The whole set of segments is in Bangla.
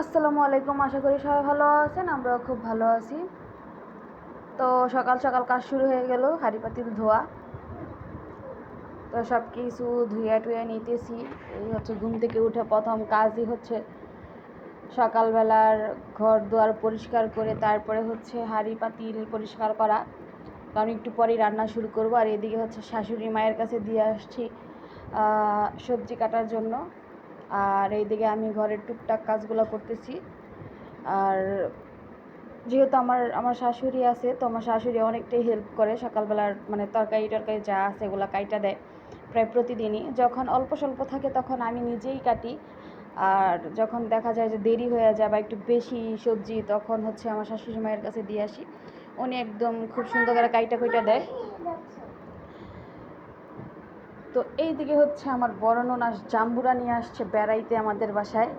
আসসালামু আলাইকুম, আশা করি সবাই ভালো আছেন, আমরাও খুব ভালো আছি। তো সকাল সকাল কাজ শুরু হয়ে গেল, হাঁড়ি পাতিল ধোয়া। তো সব কিছু ধুয়ে টুয়ে নিতেছি, এই হচ্ছে ঘুম থেকে উঠে প্রথম কাজই হচ্ছে সকালবেলার ঘর দুয়ার পরিষ্কার করে, তারপরে হচ্ছে হাঁড়ি পাতিল পরিষ্কার করা। কারণ একটু পরেই রান্না শুরু করব, আর এদিকে হচ্ছে শাশুড়ি মায়ের কাছে দিয়ে আসছি সবজি কাটার জন্য। আর এইদিকে আমি ঘরের টুকটাক কাজগুলো করতেছি। আর যেহেতু আমার আমার শাশুড়ি আছে, তো আমার শাশুড়ি অনেকটাই হেল্প করে সকালবেলার মানে তরকারি টরকারি যা আছে এগুলো কাইটা দেয় প্রায় প্রতিদিনই। যখন অল্প স্বল্প থাকে তখন আমি নিজেই কাটি। আর যখন দেখা যায় যে দেরি হয়ে যায় বা একটু বেশি সবজি তখন হচ্ছে আমার শাশুড়ি মায়ের কাছে দিয়ে আসি। উনি একদম খুব সুন্দর করে কাইটা কুইটা দেয়। তো এই দিকে হচ্ছে আমার বড় ননাস জাম্বুরা নিয়ে আসছে বেড়াইতে আমাদের বাসায়।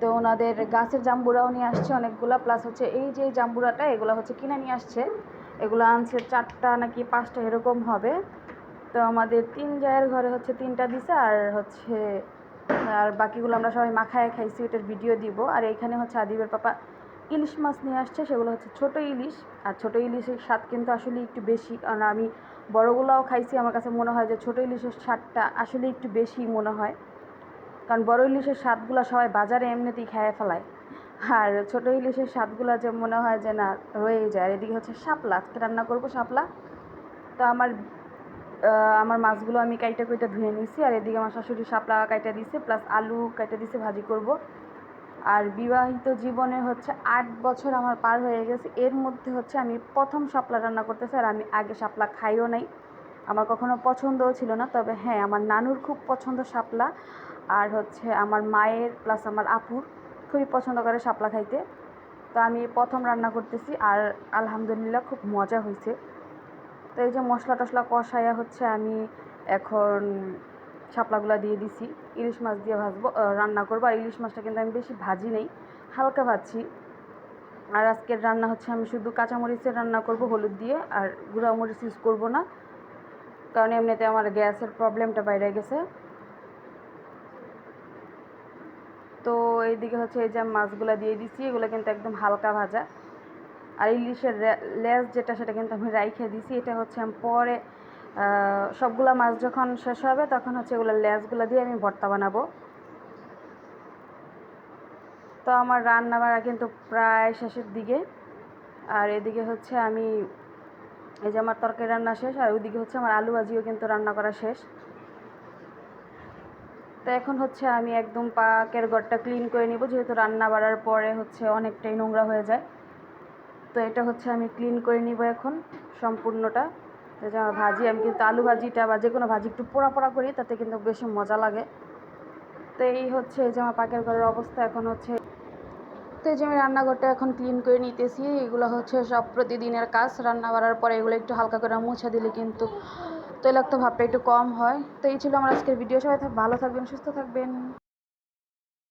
তো ওনাদের গাছের জাম্বুরাও নিয়ে আসছে অনেকগুলো, প্লাস হচ্ছে এই যে জাম্বুরাটা, এগুলো হচ্ছে কিনে নিয়ে আসছে। এগুলো আনছে চারটা নাকি পাঁচটা এরকম হবে। তো আমাদের তিন জায়ের ঘরে হচ্ছে তিনটা দিছে, আর হচ্ছে, আর বাকিগুলো আমরা সবাই মাখায় খাইছি ওটার ভিডিও দিব। আর এইখানে হচ্ছে আদিবের পাপা ইলিশ মাছ নিয়ে আসছে, সেগুলো হচ্ছে ছোট ইলিশ। আর ছোট ইলিশের স্বাদ কিন্তু আসলে একটু বেশি। কারণ আমি বড়গুলাও খাইছি, আমার কাছে মনে হয় যে ছোটো ইলিশের স্বাদটা আসলে একটু বেশি মনে হয়। কারণ বড় ইলিশের স্বাদগুলো সবাই বাজারে এমনিতেই খেয়ে ফেলায়। আর ছোটো ইলিশের স্বাদগুলো যে মনে হয় যে না রয়ে যায়। আর এদিকে হচ্ছে শাপলা, আজকে রান্না করব শাপলা। তো আমার আমার মাছগুলো আমি কাইটা কইটা ধুয়ে নিয়েছি আর এদিকে আমার শাশুড়ি শাপলা কাইটা দিছে, প্লাস আলু কাইটা দিছে, ভাজি করব। আর বিবাহিত জীবনে হচ্ছে আট বছর আমার পার হয়ে গেছে। এর মধ্যে হচ্ছে আমি প্রথম শাপলা রান্না করতেছি আর আমি আগে শাপলা খাইও নাই। আমার কখনো পছন্দও ছিল না, তবে হ্যাঁ আমার নানুর খুব পছন্দ শাপলা আর হচ্ছে আমার মায়ের প্লাস আমার আপুর খুবই পছন্দ করে শাপলা খাইতে। তো আমি প্রথম রান্না করতেছি আর আলহামদুলিল্লাহ খুব মজা হয়েছে তো এই যে মশলা টশলা কষাইয়া হচ্ছে আমি এখন শাপলাগুলো দিয়ে দিছি, ইলিশ মাছ দিয়ে ভাজবো রান্না করব। আর ইলিশ মাছটা কিন্তু আমি বেশি ভাজি নেই, হালকা ভাজছি। আর আজকের রান্না হচ্ছে আমি শুধু কাঁচামরিচের রান্না করব, হলুদ দিয়ে, আর গুঁড়া মরিচ ইউজ করব না, কারণ এমনিতে আমার গ্যাসের প্রবলেমটা বাইরে গেছে। তো এইদিকে হচ্ছে এই যে মাছগুলো দিয়ে দিচ্ছি এগুলো কিন্তু একদম হালকা ভাজা। আর ইলিশের লেজ যেটা, সেটা কিন্তু আমি রাইখে দিছি। এটা হচ্ছে আমি পরে সবগুলা মাছ যখন শেষ হবে, তখন হচ্ছে এগুলো লেজগুলো দিয়ে আমি ভর্তা বানাবো। তো আমার রান্না বাড়া কিন্তু প্রায় শেষের দিকে। আর এদিকে হচ্ছে আমি, এই যে আমার তরকারি রান্না শেষ, আর ওইদিকে হচ্ছে আমার আলু ভাজিও কিন্তু রান্না করা শেষ। তো এখন হচ্ছে আমি একদম পাকের ঘরটা ক্লিন করে নিব, যেহেতু রান্না বাড়ার পরে হচ্ছে অনেকটাই নোংরা হয়ে যায়। তো এটা হচ্ছে আমি ক্লিন করে নিব এখন, সম্পূর্ণটা। আমার ভাজি, আমি কিন্তু আলু ভাজিটা বা যে কোনো ভাজি একটু পোড়া পোড়া করি, তাতে কিন্তু বেশি মজা লাগে। তো এই হচ্ছে যে আমার পাকের ঘরের অবস্থা, এখন হচ্ছে তো যে আমি রান্নাঘরটা এখন ক্লিন করে নিতেছি, এগুলো হচ্ছে সব প্রতিদিনের কাজ, রান্না করার পরে এগুলো একটু হালকা করে মুছে দিলে কিন্তু তৈলাক্ত ভাবটা একটু কম হয়। তো এই ছিল আমার আজকের ভিডিও, সবাই ভালো থাকবেন, সুস্থ থাকবেন।